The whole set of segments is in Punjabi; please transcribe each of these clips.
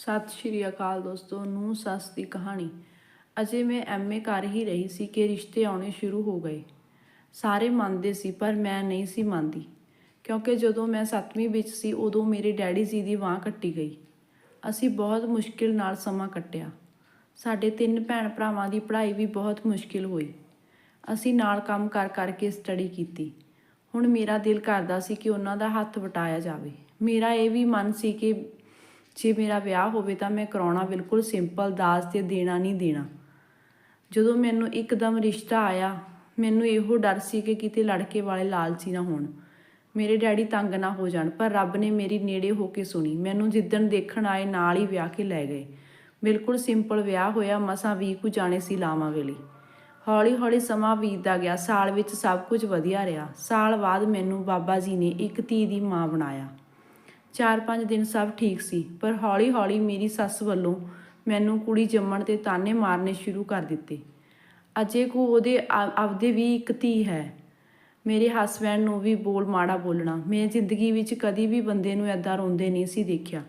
ਸਤਿ ਸ਼੍ਰੀ ਅਕਾਲ ਦੋਸਤੋ ਨੂੰ ਸੱਸ ਦੀ ਕਹਾਣੀ। ਅਜੇ ਮੈਂ ਐਮਏ ਕਰ ਹੀ ਰਹੀ ਸੀ ਕਿ ਰਿਸ਼ਤੇ ਆਉਣੇ ਸ਼ੁਰੂ ਹੋ ਗਏ। ਸਾਰੇ ਮੰਨਦੇ ਸੀ, ਪਰ ਮੈਂ ਨਹੀਂ ਸੀ ਮੰਨਦੀ। ਕਿਉਂਕਿ ਜਦੋਂ ਮੈਂ 7ਵੀਂ ਵਿੱਚ ਸੀ, ਉਦੋਂ ਮੇਰੇ ਡੈਡੀ ਜੀ ਦੀ ਬਾਂਹ ਕੱਟੀ ਗਈ। ਅਸੀਂ ਬਹੁਤ ਮੁਸ਼ਕਿਲ ਨਾਲ ਸਮਾਂ ਕੱਟਿਆ। ਸਾਡੇ ਤਿੰਨ ਭੈਣ ਭਰਾਵਾਂ ਦੀ ਪੜ੍ਹਾਈ ਵੀ ਬਹੁਤ ਮੁਸ਼ਕਿਲ ਹੋਈ। ਅਸੀਂ ਨਾਲ ਕੰਮ ਕਰ ਕਰਕੇ ਸਟੱਡੀ ਕੀਤੀ। ਹੁਣ ਮੇਰਾ ਦਿਲ ਕਰਦਾ ਸੀ ਕਿ ਉਹਨਾਂ ਦਾ ਹੱਥ ਵਟਾਇਆ ਜਾਵੇ। ਮੇਰਾ ਇਹ ਵੀ ਮਨ ਸੀ ਕਿ ਜੇ ਮੇਰਾ ਵਿਆਹ ਹੋਵੇ ਤਾਂ ਮੈਂ ਕਰਾਉਣਾ ਬਿਲਕੁਲ ਸਿੰਪਲ ਦਾਜ ਤੇ ਦੇਣਾ ਨਹੀਂ ਦੇਣਾ। ਜਦੋਂ ਮੈਨੂੰ ਇੱਕਦਮ ਰਿਸ਼ਤਾ ਆਇਆ, ਮੈਨੂੰ ਇਹੋ ਡਰ ਸੀ ਕਿ ਕਿਤੇ ਲੜਕੇ ਵਾਲੇ ਲਾਲਚੀ ਨਾ ਹੋਣ। ਮੇਰੇ ਡੈਡੀ ਤੰਗ ਨਾ ਹੋ ਜਾਣ, ਪਰ ਰੱਬ ਨੇ ਮੇਰੀ ਨੇੜੇ ਹੋ ਕੇ ਸੁਣੀ। ਮੈਨੂੰ ਜਿੱਦਣ ਦੇਖਣ ਆਏ, ਨਾਲ ਹੀ ਵਿਆਹ ਕੇ ਲੈ ਗਏ। ਬਿਲਕੁਲ ਸਿੰਪਲ ਵਿਆਹ ਹੋਇਆ, ਮਸਾਂ ਵੀਹ ਕੁ ਜਾਣੇ ਸੀ ਲਾਵਾਂ ਵੇਲੇ ਹੌਲੀ ਹੌਲੀ ਸਮਾਂ ਬੀਤਦਾ ਗਿਆ, ਸਾਲ ਵਿੱਚ ਸਭ ਕੁਝ ਵਧੀਆ ਰਿਹਾ। ਸਾਲ ਬਾਅਦ ਮੈਨੂੰ ਬਾਬਾ ਜੀ ਨੇ ਇੱਕ ਧੀ ਦੀ ਮਾਂ ਬਣਾਇਆ। ਚਾਰ ਪੰਜ ਦਿਨ ਸਭ ਠੀਕ ਸੀ, ਪਰ ਹੌਲੀ ਹੌਲੀ ਮੇਰੀ ਸੱਸ ਵੱਲੋਂ ਮੈਨੂੰ ਕੁੜੀ ਜੰਮਣ ਤੇ ਤਾਨੇ ਮਾਰਨੇ ਸ਼ੁਰੂ ਕਰ ਦਿੱਤੇ। ਅਜੇ ਕੋ ਉਹਦੇ ਆਪਦੇ ਵੀ ਇੱਕ ਧੀ ਹੈ। ਮੇਰੇ ਹਸਬੈਂਡ ਨੂੰ ਵੀ ਬੋਲ ਮਾੜਾ ਬੋਲਣਾ। ਮੈਂ ਜ਼ਿੰਦਗੀ ਵਿੱਚ ਕਦੀ ਵੀ ਬੰਦੇ ਨੂੰ ਐਦਾਂ ਰੋਂਦੇ ਨਹੀਂ ਸੀ ਦੇਖਿਆ।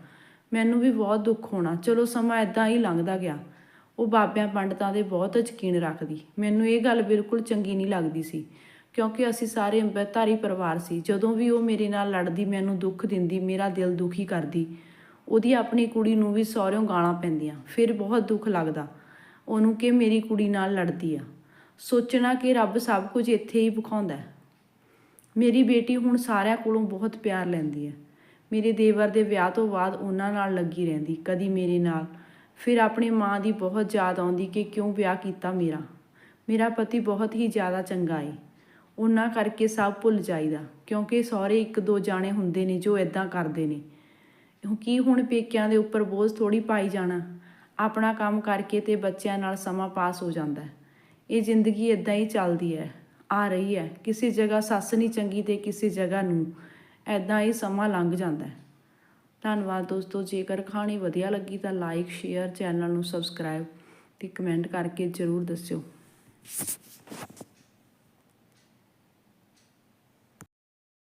ਮੈਨੂੰ ਵੀ ਬਹੁਤ ਦੁੱਖ ਹੋਣਾ। ਚਲੋ ਸਮਾਂ ਐਦਾਂ ਹੀ ਲੰਘਦਾ ਗਿਆ। ਉਹ ਬਾਬਿਆਂ ਪੰਡਤਾਂ ਦੇ ਬਹੁਤ ਯਕੀਨ ਰੱਖਦੀ। ਮੈਨੂੰ ਇਹ ਗੱਲ ਬਿਲਕੁਲ ਚੰਗੀ ਨਹੀਂ ਲੱਗਦੀ ਸੀ। ਕਿਉਂਕਿ ਅਸੀਂ ਸਾਰੇ ਅੰਬਰਧਾਰੀ ਪਰਿਵਾਰ ਸੀ। ਜਦੋਂ ਵੀ ਉਹ ਮੇਰੇ ਨਾਲ ਲੜਦੀ, ਮੈਨੂੰ ਦੁੱਖ ਦਿੰਦੀ, ਮੇਰਾ ਦਿਲ ਦੁਖੀ ਕਰਦੀ, ਉਹਦੀ ਆਪਣੀ ਕੁੜੀ ਨੂੰ ਵੀ ਸਹੁਰਿਓਂ ਗਾਲਾਂ ਪੈਂਦੀਆਂ। ਫਿਰ ਬਹੁਤ ਦੁੱਖ ਲੱਗਦਾ, ਉਹਨੂੰ ਕਿ ਮੇਰੀ ਕੁੜੀ ਨਾਲ ਲੜਦੀ ਆ। ਸੋਚਣਾ ਕਿ ਰੱਬ ਸਭ ਕੁਝ ਇੱਥੇ ਹੀ ਵਿਖਾਉਂਦਾ ਮੇਰੀ ਬੇਟੀ ਹੁਣ ਸਾਰਿਆਂ ਕੋਲੋਂ ਬਹੁਤ ਪਿਆਰ ਲੈਂਦੀ ਹੈ। ਮੇਰੇ ਦੇਵਰ ਦੇ ਵਿਆਹ ਤੋਂ ਬਾਅਦ ਉਹਨਾਂ ਨਾਲ ਲੱਗੀ ਰਹਿੰਦੀ, ਕਦੀ ਮੇਰੇ ਨਾਲ। ਫਿਰ ਆਪਣੀ ਮਾਂ ਦੀ ਬਹੁਤ ਯਾਦ ਆਉਂਦੀ ਕਿ ਕਿਉਂ ਵਿਆਹ ਕੀਤਾ ਮੇਰਾ। ਮੇਰਾ ਪਤੀ ਬਹੁਤ ਹੀ ਜ਼ਿਆਦਾ ਚੰਗਾ ਏ। ਉਹਨਾਂ ਕਰਕੇ ਸਭ ਭੁੱਲ ਜਾਈਦਾ, ਕਿਉਂਕਿ ਸਹੁਰੇ ਇੱਕ ਦੋ ਜਾਣੇ ਹੁੰਦੇ ਨੇ ਜੋ ਇਦਾਂ ਕਰਦੇ ਨੇ। ਕੀ ਹੁਣ ਪੇਕਿਆਂ ਦੇ ਉੱਪਰ ਬੋਝ ਥੋੜੀ ਪਾਈ ਜਾਣਾ? ਆਪਣਾ ਕੰਮ ਕਰਕੇ ਤੇ ਬੱਚਿਆਂ ਨਾਲ ਸਮਾਂ ਪਾਸ ਹੋ ਜਾਂਦਾ। ਇਹ ਜ਼ਿੰਦਗੀ ਇਦਾਂ ਹੀ ਚੱਲਦੀ ਹੈ, ਆ ਰਹੀ ਹੈ। ਕਿਸੇ ਜਗ੍ਹਾ ਸੱਸ ਨਹੀਂ ਚੰਗੀ ਤੇ ਕਿਸੇ ਜਗ੍ਹਾ ਨੂੰ ਐਦਾਂ ਹੀ ਸਮਾਂ ਲੰਘ ਜਾਂਦਾ ਹੈ। ਧੰਨਵਾਦ ਦੋਸਤੋ, ਜੇਕਰ ਕਹਾਣੀ ਵਧੀਆ ਲੱਗੀ ਤਾਂ ਲਾਈਕ, ਸ਼ੇਅਰ, ਚੈਨਲ ਨੂੰ ਸਬਸਕ੍ਰਾਈਬ ਤੇ ਕਮੈਂਟ ਕਰਕੇ ਜਰੂਰ ਦੱਸਿਓ।